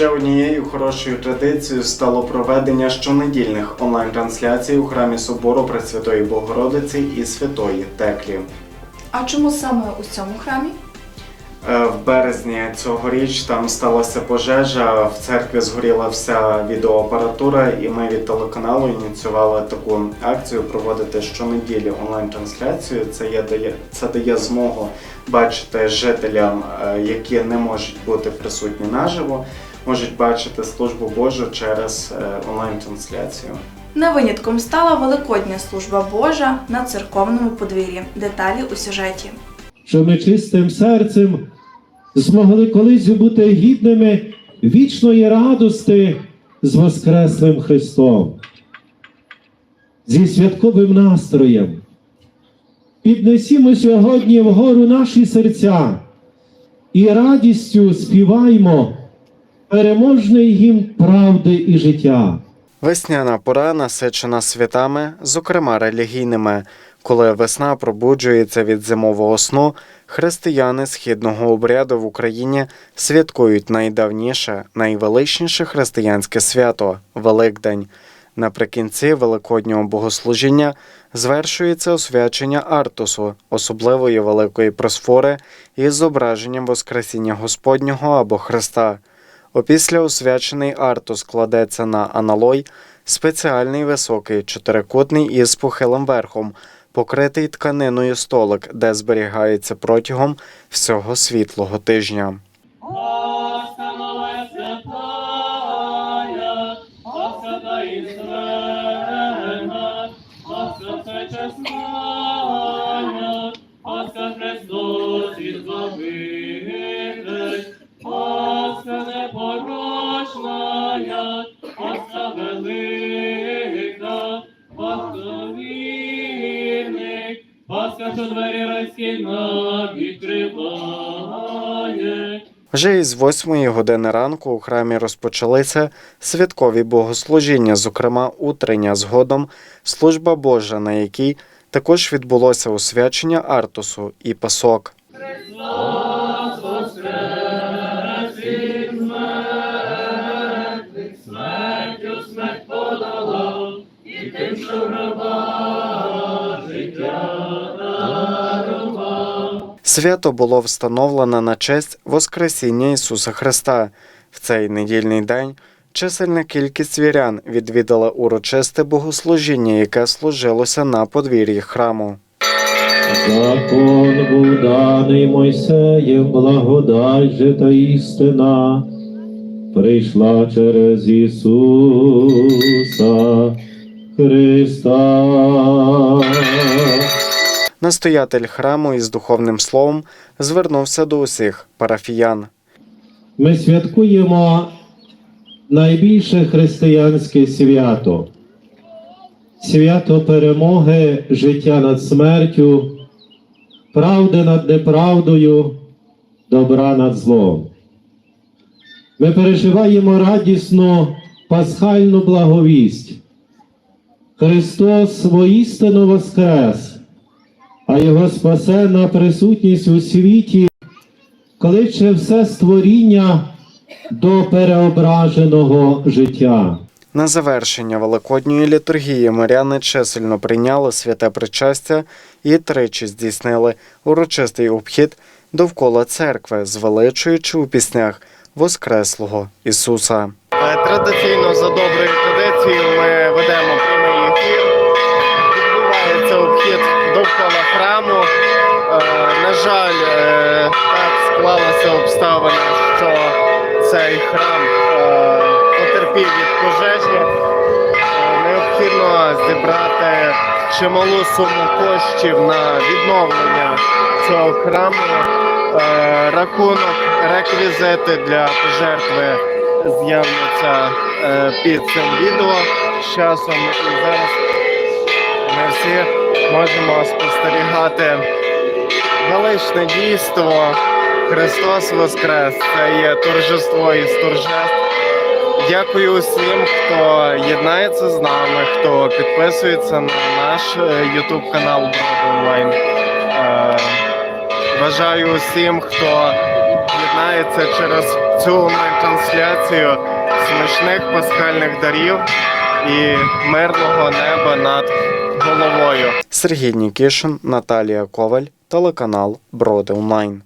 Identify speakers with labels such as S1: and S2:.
S1: Ще однією хорошою традицією стало проведення щонедільних онлайн-трансляцій у храмі собору Пресвятої Богородиці і Святої Теклі.
S2: А чому саме у цьому храмі?
S1: Е, В березні цьогоріч там сталася пожежа, в церкві згоріла вся відеоапаратура, і ми від телеканалу ініціювали таку акцію проводити щонеділі онлайн-трансляцію. Це є дає це дає змогу бачити жителям, е, які не можуть бути присутні наживо, можуть бачити службу Божу через е, онлайн-трансляцію.
S2: Не винятком стала Великодня служба Божа на церковному подвір'ї. Деталі у сюжеті.
S3: що ми чистим серцем змогли колись бути гідними вічної радости з Воскреслим Христом, зі святковим настроєм. Піднесімо сьогодні вгору наші серця і радістю співаймо переможний гімн правди і життя.
S1: Весняна пора насичена святами, зокрема релігійними. Коли весна пробуджується від зимового сну, християни східного обряду в Україні святкують найдавніше, найвеличніше християнське свято Великдень. Наприкінці Великоднього богослужіння звершується освячення Артусу, особливої великої просфори із зображенням Воскресіння Господнього або Христа. Опісля освячений артус кладеться на аналой, спеціальний високий чотирикутний із похилим верхом, покритий тканиною столик, де зберігається протягом всього світлого тижня.
S4: Останови вірник, Господа, що двері райські відкриває,
S1: Вже із восьмої години ранку у храмі розпочалися святкові богослужіння, зокрема утрення, згодом служба Божа, на якій також відбулося освячення Артусу і Пасок. Свято було встановлено на честь Воскресіння Ісуса Христа. В цей недільний день чисельна кількість вірян відвідала урочисте богослужіння, яке служилося на подвір'ї храму.
S3: Закон був даний Мойсеєм, благодать же та істина прийшла через Ісуса Христа.
S1: Настоятель храму із духовним словом звернувся до усіх парафіян.
S3: Ми святкуємо найбільше християнське свято. Свято перемоги життя над смертю, правди над неправдою, добра над злом. Ми переживаємо радісну пасхальну благовість. Христос воістину воскрес, а Його спасенна присутність у світі кличе все створіння до переображеного життя.
S1: На завершення великодньої літургії миряни чисельно прийняли святе причастя і тричі здійснили урочистий обхід довкола церкви, звеличуючи у піснях Воскреслого Ісуса. Традиційно за доброю традицією ми ведемо храму. Е, На жаль, е, так склалися обставини, що цей храм е, потерпів від пожежі. Необхідно зібрати чималу суму коштів на відновлення цього храму. Рахунок, реквізити для пожертви з'являться під цим відео з часом. І зараз ми всі можемо спостерігати величне дійство. Христос Воскрес! Це є торжество із торжеств. Дякую усім, хто єднається з нами, хто підписується на наш YouTube канал Брод Онлайн. Е, Бажаю усім, хто єднається
S5: через цю онлайн-трансляцію смачних пасхальних дарів і мирного неба над головою. Сергій Нікішин, Наталія Коваль, телеканал Броди Онлайн.